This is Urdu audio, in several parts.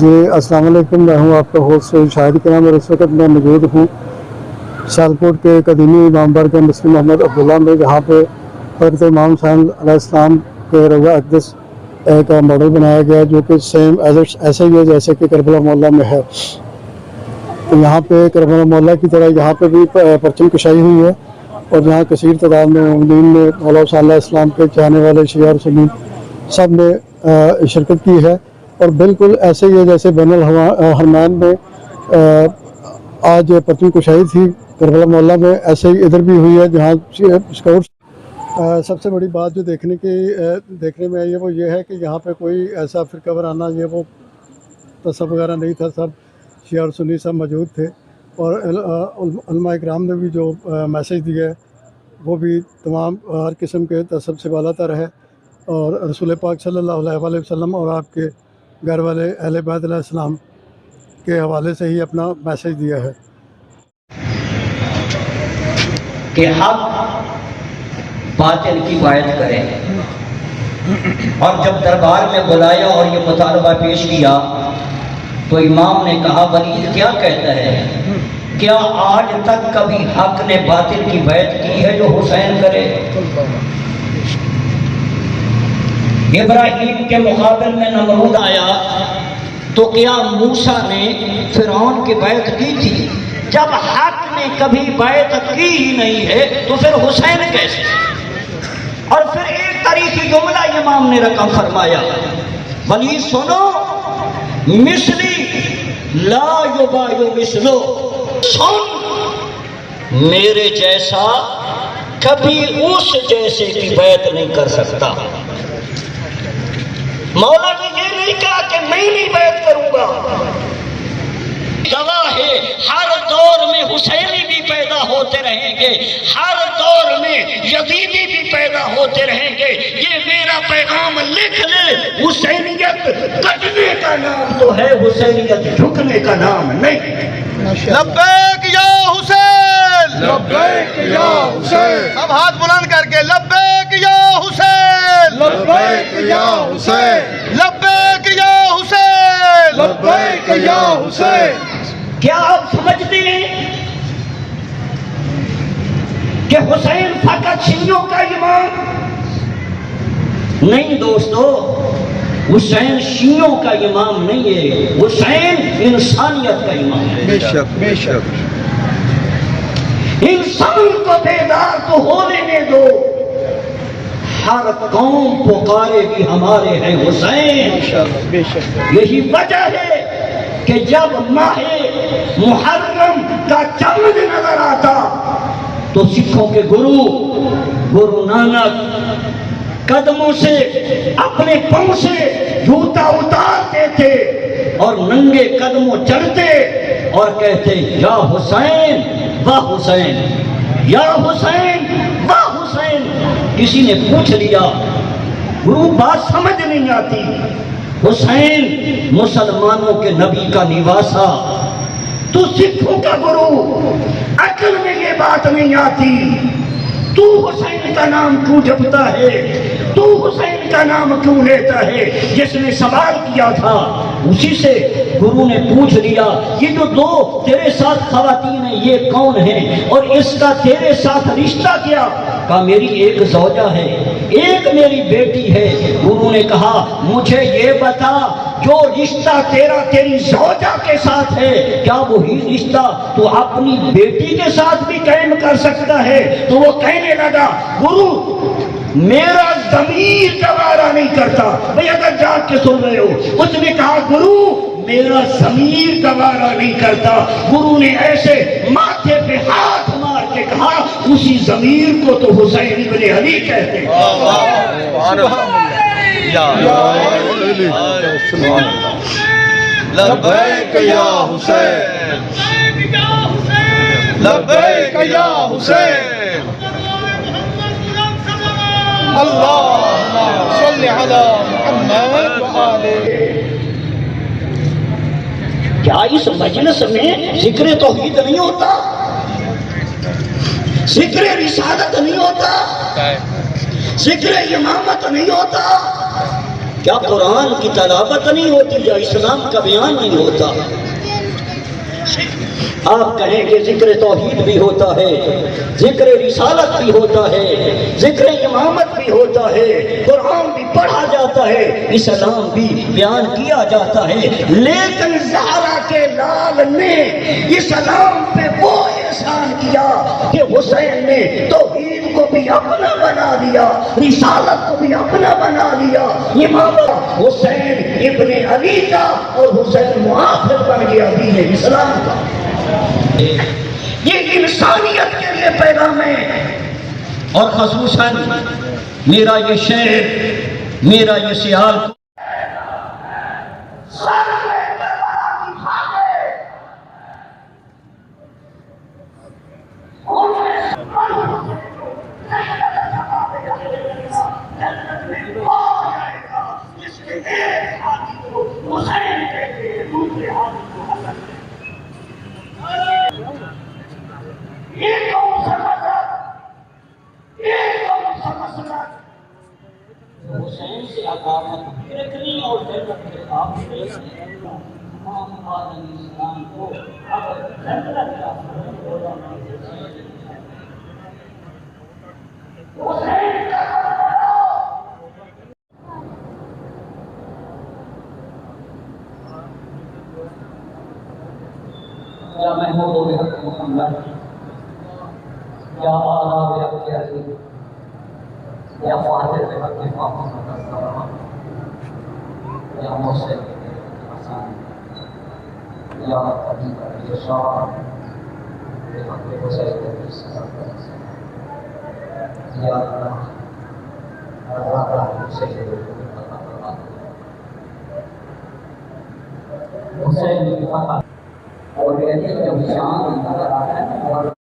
جی السلام علیکم، میں ہوں آپ کا ہوسٹ شاہد کرام اور اس وقت میں موجود ہوں سیالکوٹ کے قدیمی امام بار کے مسلم محمد عبداللہ میں، جہاں پہ حضرت امام صاحب علیہ السلام کے روضہ اقدس ایک ماڈل بنایا گیا جو کہ سیم ایسے ہی ہے جیسے کہ کربلا محلہ میں ہے۔ تو یہاں پہ کربلا محلہ کی طرح یہاں پہ بھی پرچم کشائی ہوئی ہے اور یہاں کثیر تعداد میں عمدین نے مولا صلی اللہ علیہ السلام کے چاہنے والے شیعہ اور سنی سب نے شرکت کی ہے۔ اور بالکل ایسے ہی ہے جیسے بین الحرمین میں آج پرچم کشائی تھی کربلا محلہ میں ایسے ہی ادھر بھی ہوئی ہے جہاں اسکاؤٹس سب سے بڑی بات جو دیکھنے کی دیکھنے میں آئی ہے وہ یہ ہے کہ یہاں پہ کوئی ایسا فرقہ وارانہ یہ وہ تصب وغیرہ نہیں تھا سب شیعہ اور سنی سب موجود تھے۔ اور علماء اکرام نے بھی جو آ، میسیج دیا ہے وہ بھی تمام ہر قسم کے تصب سے بالا تر ہے۔ اور رسول پاک صلی اللہ علیہ وآلہ وسلم اور آپ کے گھر والے اہل بیت علیہ السلام کے حوالے سے ہی اپنا میسیج دیا ہے۔ کہ حق باطل کی بایت کریں۔ اور جب دربار میں بلایا اور یہ مطالبہ پیش کیا، تو امام نے کہا ولید کیا کہتا ہے؟ کیا آج تک کبھی حق نے باطل کی بیعت کی ہے جو حسین کرے؟ ابراہیم کے مقابل میں نمرود آیا تو کیا موسا نے فرعون کی بیعت کی تھی؟ جب حق نے کبھی بیعت کی ہی نہیں ہے تو پھر حسین کیسے؟ اور پھر ایک تاریخی جملہ امام نے رقم فرمایا، ولی سنو مصری لا یبایو مثلو، سن، میرے جیسا کبھی اس جیسے کی بیعت نہیں کر سکتا۔ مولا نے یہ نہیں کہا کہ میں نہیں بیعت کروں گا۔ گواہ ہے ہر دور میں حسینی بھی پیدا ہوتے رہیں گے۔ ہر دور میں یزیدی بھی پیدا ہوتے رہیں گے۔ یہ میرا پیغام لکھ لے۔ حسینیت کٹنے کا نام تو ہے حسینیت جھکنے کا نام نہیں۔ لبیک یا حسین! لبیک یا حسین! سب ہاتھ بلند کر کے لبیک یا حسین! لبیک یا حسین! حسین فقط شیعوں کا امام نہیں دوستو حسین شیعوں کا امام نہیں ہے۔ حسین انسانیت کا امام ہے۔ بے شک بے شک۔ انسان کو بیدار تو ہونے دو۔ ہر قوم پکارے بھی ہمارے ہیں حسین۔ بے شک یہی وجہ ہے کہ جب ماہ محرم کا چمد نظر آتا تو سکھوں کے گرو گرو نانک، قدموں سے، اپنے پاؤں سے جوتا اتارتے تھے اور ننگے قدموں چڑھتے اور کہتے، یا حسین، واہ حسین، یا حسین، واہ حسین۔ کسی نے پوچھ لیا، گرو بات سمجھ نہیں آتی۔ حسین مسلمانوں کے نبی کا نواسا۔ تو سکھوں کا گرو۔ عقل میں یہ بات نہیں آتی۔ تو حسین کا نام کیوں جپتا ہے؟ تو حسین کا نام کیوں لیتا ہے؟ جس نے سوال کیا تھا، اسی سے گرو نے پوچھ لیا، یہ جو دو تیرے ساتھ خواتین ہیں، یہ کون ہیں؟ اور اس کا تیرے ساتھ رشتہ کیا؟ کہا، میری ایک زوجہ ہے، ایک میری بیٹی ہے۔ گرو نے کہا، مجھے یہ بتا جو رشتہ تیرا تیری زوجہ کے ساتھ ہے کیا وہی رشتہ تو اپنی بیٹی کے ساتھ بھی قائم کر سکتا ہے تو وہ کہنے لگا گرو میرا ضمیر گوارا نہیں کرتا بھئی اگر جاگ کے سن رہے ہو اس نے کہا گرو میرا ضمیر گوارا نہیں کرتا گرو نے ایسے ماتھے پہ ہاتھ مار کے کہا اسی ضمیر کو تو حسین ابن علی کہتے ہیں لبیک یا حسین. لبیک یا حسین. اللہ صلی علی محمد وآلہ کیا اس مجلس میں ذکر توحید نہیں ہوتا؟ ذکر رسالت نہیں ہوتا؟ ذکر امامت نہیں ہوتا؟ کیا قرآن کی تلاوت نہیں ہوتی یا اسلام کا بیان نہیں ہوتا؟ آپ کہیں کہ ذکر توحید بھی ہوتا ہے، ذکر رسالت بھی ہوتا ہے، ذکر امامت بھی ہوتا ہے، قرآن بھی پڑھا جاتا ہے، اسلام بھی بیان کیا جاتا ہے۔ لیکن زہرا کے لال نے اسلام پہ وہ احسان کیا کہ حسین نے توحید کو بھی اپنا بنا لیا رسالت کو بھی اپنا بنا لیا۔ امامت حسین ابن علی کا اور حسین محافظ بن گیا دین اسلام کا۔ یہ انسانیت کے لیے پیغام ہے۔ اور خصوصاً میرا یہ شعر میرا یہ سیال۔ حسین رکھنی اور جنت کے آپ امام علیہ السلام کو اب جنت کا حسین کا یا محمود و حق محمد، یا آداب حق عزیز yang mau ada lewat di waktu atas nama yang mau saya kemasan yang tadi pada dia syarat lewat di waktu saya dan bisa berkata yang telah berada di saya Usai dikatakan oleh ini yang bisa dikatakan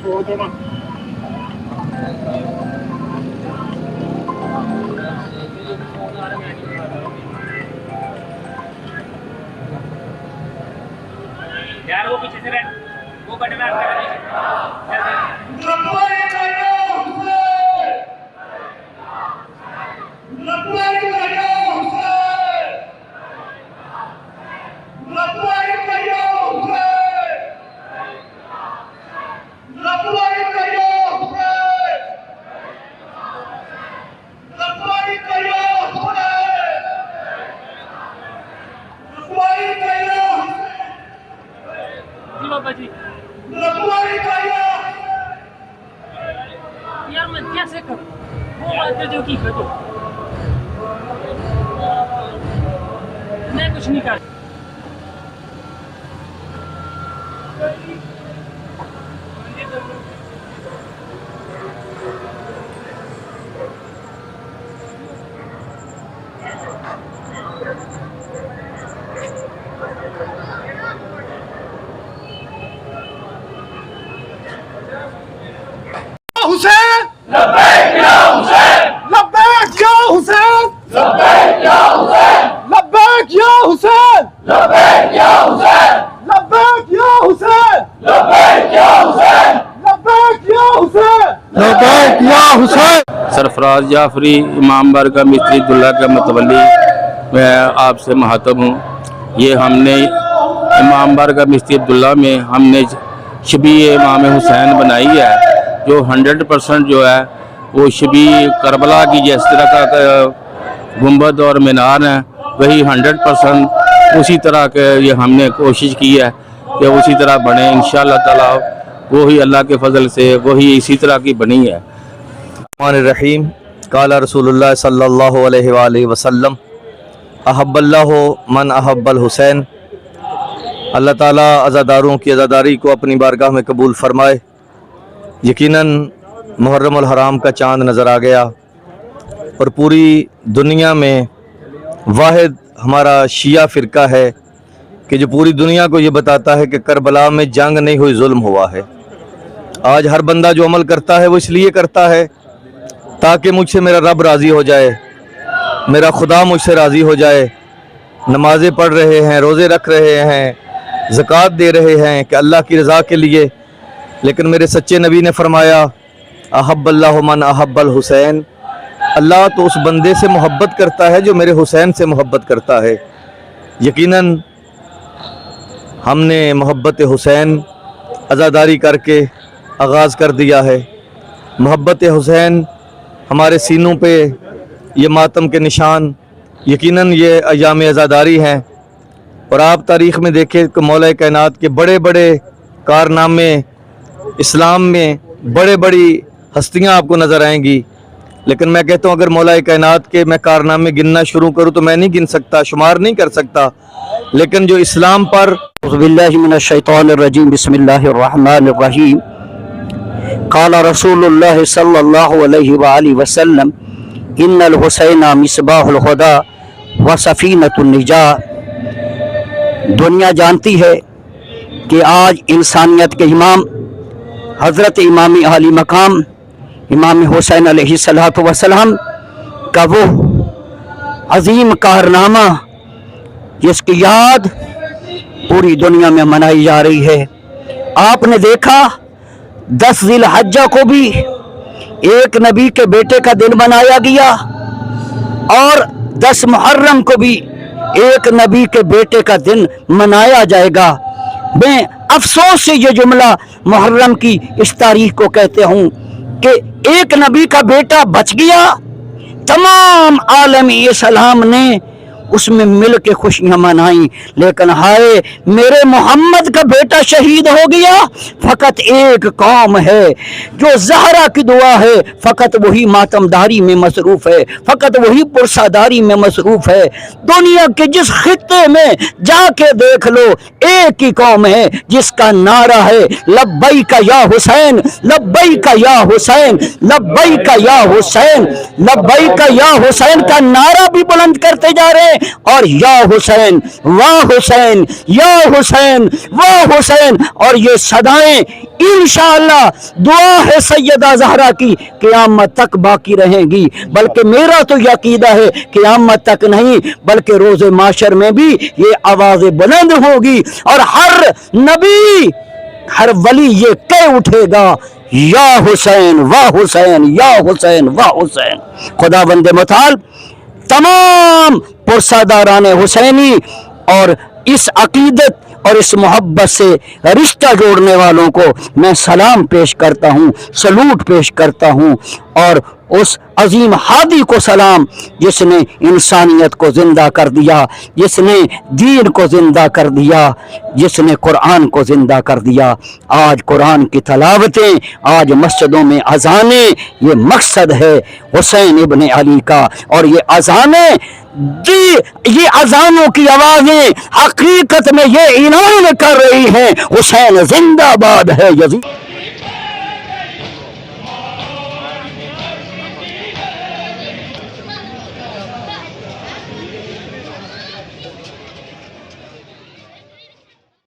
چھوڑ دو نا یار وہ پیچھے سے وہ بٹن آپ کا Negocinho, cara. سرفراز جعفری، امام بارگاہ مستری دلہ کا متولی، میں آپ سے محتب ہوں۔ یہ ہم نے امام بارگاہ مستری عبداللہ میں ہم نے شبی امام حسین بنائی ہے، جو ہنڈریڈ پرسنٹ جو ہے وہ شبی کربلا کی جس طرح کا گنبد اور مینار ہیں، وہی ہنڈریڈ پرسنٹ اسی طرح کے یہ ہم نے کوشش کی ہے کہ اسی طرح بنے۔ انشاءاللہ تعالی الرحمن الرحیم، قال رسول اللہ صلی اللہ علیہ وآلہ وسلم، احب اللہ من احب الحسین۔ اللہ تعالیٰ ازاداروں کی ازاداری کو اپنی بارگاہ میں قبول فرمائے۔ یقیناً محرم الحرام کا چاند نظر آ گیا۔ اور پوری دنیا میں واحد ہمارا شیعہ فرقہ ہے کہ جو پوری دنیا کو یہ بتاتا ہے کہ کربلا میں جنگ نہیں ہوئی، ظلم ہوا ہے۔ آج ہر بندہ جو عمل کرتا ہے، وہ اس لیے کرتا ہے تاکہ مجھ سے میرا رب راضی ہو جائے، میرا خدا مجھ سے راضی ہو جائے۔ نمازیں پڑھ رہے ہیں، روزے رکھ رہے ہیں، زکوٰۃ دے رہے ہیں کہ اللہ کی رضا کے لیے۔ لیکن میرے سچے نبی نے فرمایا، احب اللہ من احب الحسین۔ اللہ تو اس بندے سے محبت کرتا ہے جو میرے حسین سے محبت کرتا ہے۔ یقیناً ہم نے محبت حسین عزاداری کر کے آغاز کر دیا ہے۔ محبت حسین ہمارے سینوں پہ یہ ماتم کے نشان، یقیناً یہ ایام ازاداری ہیں۔ اور آپ تاریخ میں دیکھیں کہ مولا کائنات کے بڑے بڑے کارنامے، اسلام میں بڑے بڑی ہستیاں آپ کو نظر آئیں گی۔ لیکن میں کہتا ہوں، اگر مولا کائنات کے میں کارنامے گننا شروع کروں تو میں نہیں گن سکتا، شمار نہیں کر سکتا۔ لیکن جو اسلام پر من الشیطان الرجیم، بسم اللہ الرحمن الرحیم۔ قال رسول الله صلى الله عليه وآله وسلم إن الحسين مصباح الخدا وسفینۃ النجاة دنیا جانتی ہے کہ آج انسانیت کے امام، حضرت امام علی مقام، امام حسین علیہ الصلوۃ وسلام کا وہ عظیم کارنامہ، جس کی یاد پوری دنیا میں منائی جا رہی ہے۔ آپ نے دیکھا دس ذی الحجہ کو بھی ایک نبی کے بیٹے کا دن منایا گیا اور دس محرم کو بھی ایک نبی کے بیٹے کا دن منایا جائے گا۔ میں افسوس سے یہ جملہ محرم کی اس تاریخ کو کہتے ہوں کہ ایک نبی کا بیٹا بچ گیا، تمام عالمی اسلام نے اس میں مل کے خوشیاں منائیں۔ لیکن ہائے، میرے محمد کا بیٹا شہید ہو گیا، فقط ایک قوم ہے۔ جو زہرا کی دعا ہے، فقط وہی ماتمداری میں مصروف ہے۔ فقط وہی پرساداری میں مصروف ہے۔ دنیا کے جس خطے میں جا کے دیکھ لو ایک ہی قوم ہے جس کا نعرہ ہے لبئی کا یا حسین لبئی کا یا حسین لبئی کا یا حسین لبئی کا یا حسین کا نعرہ بھی بلند کرتے جا رہے ہیں۔ اور یا حسین، واہ حسین، یا حسین، واہ حسین۔ اور یہ صدائیں انشاءاللہ دعا ہے سیدہ زہرا کی، قیامت تک باقی رہیں گی۔ بلکہ میرا تو یقیدہ ہے، قیامت تک نہیں، بلکہ روز معاشر میں بھی یہ آواز بلند ہوگی۔ اور ہر نبی، ہر ولی یہ کہہ اٹھے گا، یا حسین، واہ حسین، یا حسین، واہ حسین۔ خدا بند مطال تمام پرساداران حسینی اور اس عقیدت اور اس محبت سے رشتہ جوڑنے والوں کو میں سلام پیش کرتا ہوں، سلوٹ پیش کرتا ہوں۔ اور اس عظیم ہادی کو سلام، جس نے انسانیت کو زندہ کر دیا، جس نے دین کو زندہ کر دیا، جس نے قرآن کو زندہ کر دیا۔ آج قرآن کی تلاوتیں، آج مسجدوں میں اذانیں، یہ مقصد ہے حسین ابن علی کا۔ اور یہ اذانیں جی یہ اذانوں کی آوازیں حقیقت میں یہ اعلان کر رہی ہیں۔ حسین زندہ باد ہے، یزید۔